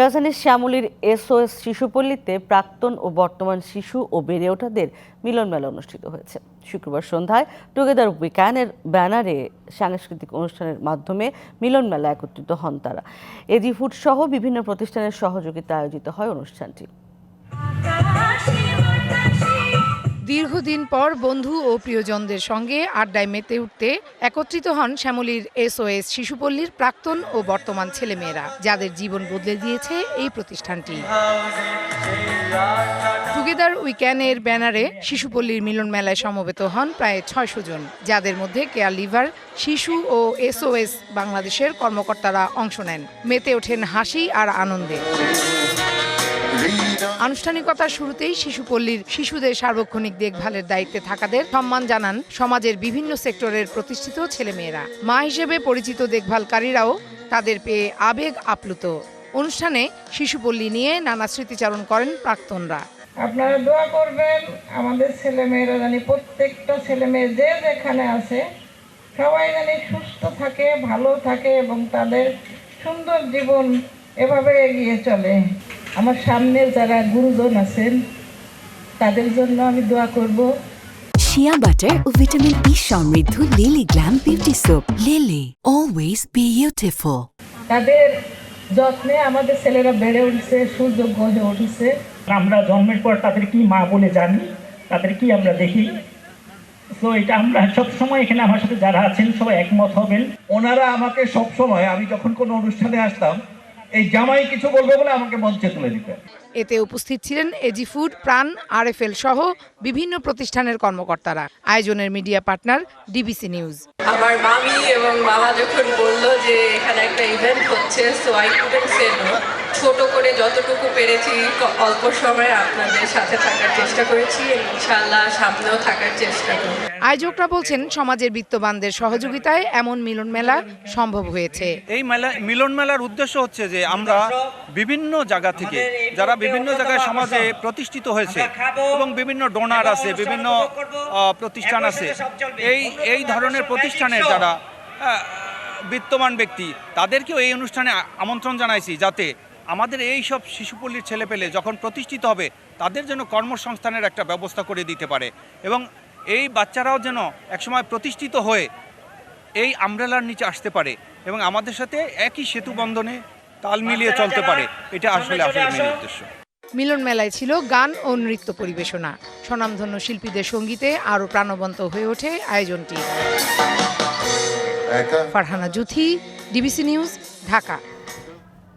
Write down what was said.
রাজধানীর শ্যামলীর এসওএস শিশুপল্লীতে প্রাক্তন ও বর্তমান শিশু ও বেড়ে ওঠাদের মিলনমেলা অনুষ্ঠিত হয়েছে। শুক্রবার সন্ধ্যায় টুগেদার উইকানের ব্যানারে সাংস্কৃতিক অনুষ্ঠানের মাধ্যমে মিলনমেলা একত্রিত হন তারা। এজি ফুড সহ বিভিন্ন প্রতিষ্ঠানের সহযোগিতা আয়োজিত হয় অনুষ্ঠানটি। দীর্ঘদিন পর বন্ধু ও প্রিয়জনদের সঙ্গে আড্ডায় মেতে উঠতে একত্রিত হন শ্যামলীর এসওএস শিশুপল্লীর প্রাক্তন ও বর্তমান ছেলেমেয়েরা, যাদের জীবন বদলে দিয়েছে এই প্রতিষ্ঠানটি। টুগেদার উইক্যানের ব্যানারে শিশুপল্লীর মিলন মেলায় সমবেত হন প্রায় ছয়শো জন, যাদের মধ্যে কেয়ার লিভার শিশু ও এসওএস বাংলাদেশের কর্মকর্তারা অংশ নেন। মেতে ওঠেন হাসি আর আনন্দে। আনুষ্ঠানিকতার শুরুতেই শিশুপল্লীর শিশুদের সার্বক্ষণিক দেখভালের দায়িত্বে থাকাদের সম্মান জানান সমাজের বিভিন্ন সেক্টরের প্রতিষ্ঠিত ছেলেমেয়েরা। মা হিসেবে পরিচিত দেখভালকারীরাও তাদের পেয়ে আবেগ আপ্লুত। অনুষ্ঠানে শিশুপল্লী নিয়ে নানা স্মৃতিচারণ করেন প্রাক্তনরা। আপনারা দোয়া করবেন, আমাদের ছেলে মেয়েরা জানি প্রত্যেকটা ছেলে মেয়ে যে যেখানে আছে, সবাই জানি সুস্থ থাকে, ভালো থাকে এবং তাদের সুন্দর জীবন এভাবে এগিয়ে চলে। আমার সামনে যারা গুরুজন আছেন তাদের জন্য আমি দোয়া করব। শিয়া বাটার ও ভিটামিন ই সমৃদ্ধ Lily glam beauty soap Lily always beautiful তাদের যত্নে আমাদের ছেলেরা বেড়ে উঠছে সুযোগ্য হয়ে উঠেছে। আমরা জন্মের পর তাদের কি মা বলে জানি তাদের কি আমরা দেখি? তো এটা আমরা সবসময় এখানে আমার সাথে যারা আছেন সবাই একমত হবেন। ওনারা আমাকে সবসময় আমি যখন কোনো অনুষ্ঠানে আসতাম এই জামাই কিছু বলবে বলে আমাকে মঞ্চে তুলে দিতে। এতে উপস্থিত ছিলেন এজি ফুড প্রাণ আরএফএল সহ বিভিন্ন প্রতিষ্ঠানের কর্মকর্তারা। আয়োজনের মিডিয়া পার্টনার ডিবিসি নিউজ। আমার মামি এবং মামা যখন বলল যে এখানে একটা ইভেন্ট হচ্ছে so I couldn't say no ছোট করে যতটুকু পেরেছি অল্প সময়ে আপনাদের সাথে থাকার চেষ্টা করেছি ইনশাল্লাহ সামনেও থাকার চেষ্টা করব। আয়োজকরা বলছেন সমাজের বিত্তবানদের সহযোগিতায় এমন মিলন মেলা সম্ভব হয়েছে। এই মেলা মিলন মেলার উদ্দেশ্য হচ্ছে যে আমরা বিভিন্ন জায়গা থেকে যারা বিভিন্ন জায়গায় সমাজে প্রতিষ্ঠিত হয়েছে এবং বিভিন্ন ডোনার আছে বিভিন্ন প্রতিষ্ঠান আছে এই এই ধরনের প্রতিষ্ঠানের যারা বিত্তমান ব্যক্তি তাদেরকেও এই অনুষ্ঠানে আমন্ত্রণ জানাইছি যাতে আমাদের এই সব শিশুপল্লীর ছেলেপেলে যখন প্রতিষ্ঠিত হবে তাদের জন্য কর্মসংস্থানের একটা ব্যবস্থা করে দিতে পারে এবং এই বাচ্চারাও যেন একসময় প্রতিষ্ঠিত হয়ে এই আমব্রেলার নিচে আসতে পারে এবং আমাদের সাথে একই সেতু বন্ধনে তাল মিলিয়ে চলতে পারে এটা আসলে আসলে মেন উদ্দেশ্য। মিলন মেলায় ছিল গান ও নৃত্য পরিবেশনা। স্বনামধন্য শিল্পীদের সঙ্গীতে আরও প্রাণবন্ত হয়ে ওঠে আয়োজনটি। Farhana Juthi DBC news Dhaka.